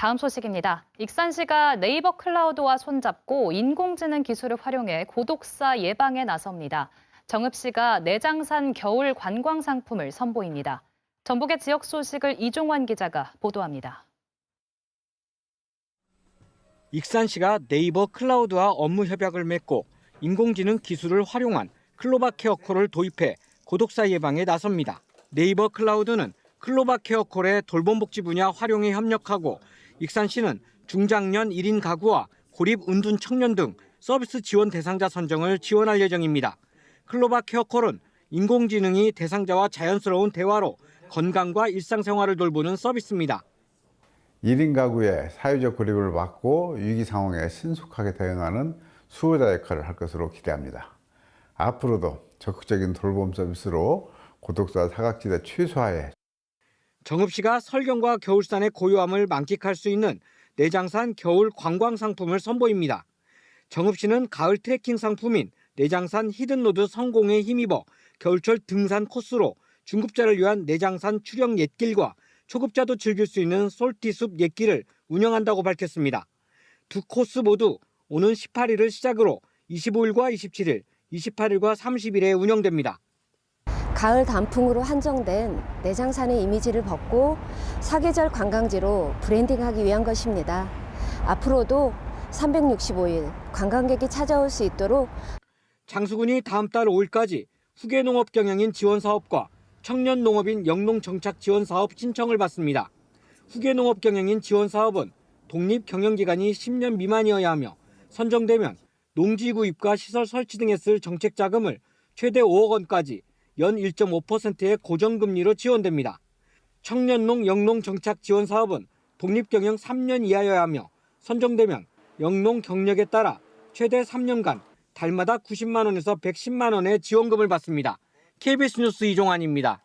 다음 소식입니다. 익산시가 네이버 클라우드와 손잡고 인공지능 기술을 활용해 고독사 예방에 나섭니다. 정읍시가 내장산 겨울 관광 상품을 선보입니다. 전북의 지역 소식을 이종환 기자가 보도합니다. 익산시가 네이버 클라우드와 업무 협약을 맺고 인공지능 기술을 활용한 클로바 케어콜을 도입해 고독사 예방에 나섭니다. 네이버 클라우드는 클로바 케어콜의 돌봄복지 분야 활용에 협력하고 익산 시는 중장년 1인 가구와 고립 은둔 청년 등 서비스 지원 대상자 선정을 지원할 예정입니다. 클로바 케어콜은 인공지능이 대상자와 자연스러운 대화로 건강과 일상생활을 돌보는 서비스입니다. 1인 가구의 사회적 고립을 막고 위기 상황에 신속하게 대응하는 수호자 역할을 할 것으로 기대합니다. 앞으로도 적극적인 돌봄 서비스로 고독사 사각지대 최소화에 정읍시가 설경과 겨울산의 고요함을 만끽할 수 있는 내장산 겨울 관광 상품을 선보입니다. 정읍시는 가을 트레킹 상품인 내장산 히든로드 성공에 힘입어 겨울철 등산 코스로 중급자를 위한 내장산 추령 옛길과 초급자도 즐길 수 있는 솔티숲 옛길을 운영한다고 밝혔습니다. 두 코스 모두 오는 18일을 시작으로 25일과 27일, 28일과 30일에 운영됩니다. 가을 단풍으로 한정된 내장산의 이미지를 벗고 사계절 관광지로 브랜딩하기 위한 것입니다. 앞으로도 365일 관광객이 찾아올 수 있도록 장수군이 다음 달 5일까지 후계 농업 경영인 지원 사업과 청년 농업인 영농 정착 지원 사업 신청을 받습니다. 후계 농업 경영인 지원 사업은 독립 경영 기간이 10년 미만이어야 하며 선정되면 농지 구입과 시설 설치 등에 쓸 정책 자금을 최대 5억 원까지 연 1.5%의 고정금리로 지원됩니다. 청년농 영농 정착 지원 사업은 독립 경영 3년 이하여야 하며 선정되면 영농 경력에 따라 최대 3년간 달마다 90만 원에서 110만 원의 지원금을 받습니다. KBS 뉴스 이종환입니다.